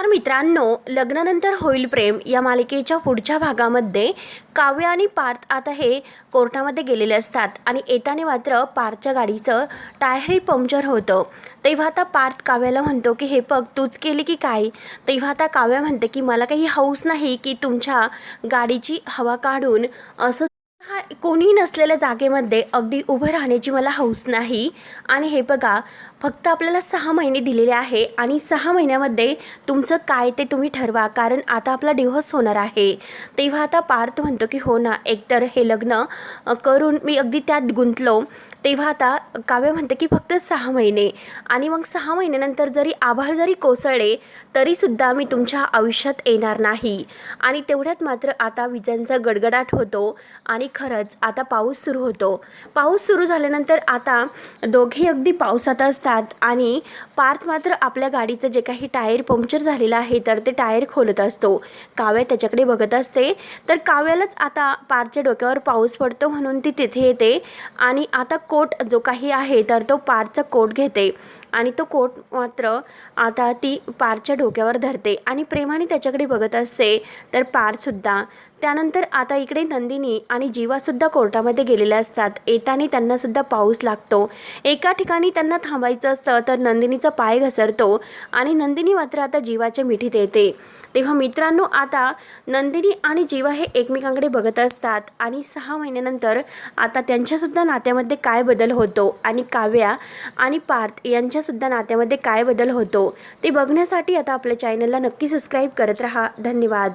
नमस्कार मित्रांनो लग्नानंतर होईल प्रेम या मालिकेच्या पुढच्या भागामध्ये काव्य आणि पार्थ आता हे कोर्टामध्ये गेलेले असतात आणि येताने मात्र पार्थच्या गाडीचं टायरही पंक्चर होतं. तेव्हा आता पार्थ काव्याला म्हणतो की हे बघ तूच केली की काय? तेव्हा आता काव्या म्हणते की मला काही हौस नाही की तुमच्या गाडीची हवा काढून असं हा कोणी नसलेल्या जागेमध्ये अगदी उभं राहण्याची मला हौस नाही. आणि हे बघा फक्त आपल्याला सहा महिने दिलेले आहे आणि सहा महिन्यामध्ये तुमचं काय ते तुम्ही ठरवा कारण आता आपला डिव्होर्स होणार आहे. तेव्हा आता पार्थ म्हणतो की हो ना एकतर हे लग्न करून मी अगदी त्यात गुंतलो. तेव्हा आता काव्य म्हणते की फक्त सहा महिने. आणि मग सहा महिन्यानंतर जरी आभाळ जरी कोसळले तरीसुद्धा मी तुमच्या आयुष्यात येणार नाही. आणि तेवढ्यात मात्र आता विजांचा गडगडाट होतो. आणि खरंच आता पाऊस सुरू होतो. पाऊस सुरू झाल्यानंतर आता दोघे अगदी पावसात असतात आणि पार्थ मात्र आपल्या गाडीचं जे काही टायर पंक्चर झालेलं आहे तर ते टायर खोलत असतो. काव्या त्याच्याकडे बघत असते. तर काव्यालाच आता पारच्या डोक्यावर पाऊस पडतो म्हणून ती तिथे येते आणि आता कोट जो काही आहे तर तो पारचा कोट घेते. आणि तो कोट मात्र आता ती पारच्या डोक्यावर धरते आणि प्रेमाने त्याच्याकडे बघत असते तर पारसुद्धा त्यानंतर आता इकडे नंदिनी आणि जीवासुद्धा कोर्टामध्ये गेलेल्या असतात. येताना त्यांनासुद्धा पाऊस लागतो. एका ठिकाणी त्यांना थांबायचं असतं तर नंदिनीचा पाय घसरतो आणि नंदिनी मात्र आता जीवाच्या मिठीत येते. तेव्हा मित्रांनो आता नंदिनी आणि जीवा हे एकमेकांकडे बघत असतात आणि सहा महिन्यानंतर आता त्यांच्यासुद्धा नात्यामध्ये काय बदल होतो आणि काव्या आणि पार्थ यांच्यासुद्धा नात्यामध्ये काय बदल होतो ते बघण्यासाठी आता आपल्या चॅनलला नक्की सबस्क्राईब करत राहा. धन्यवाद.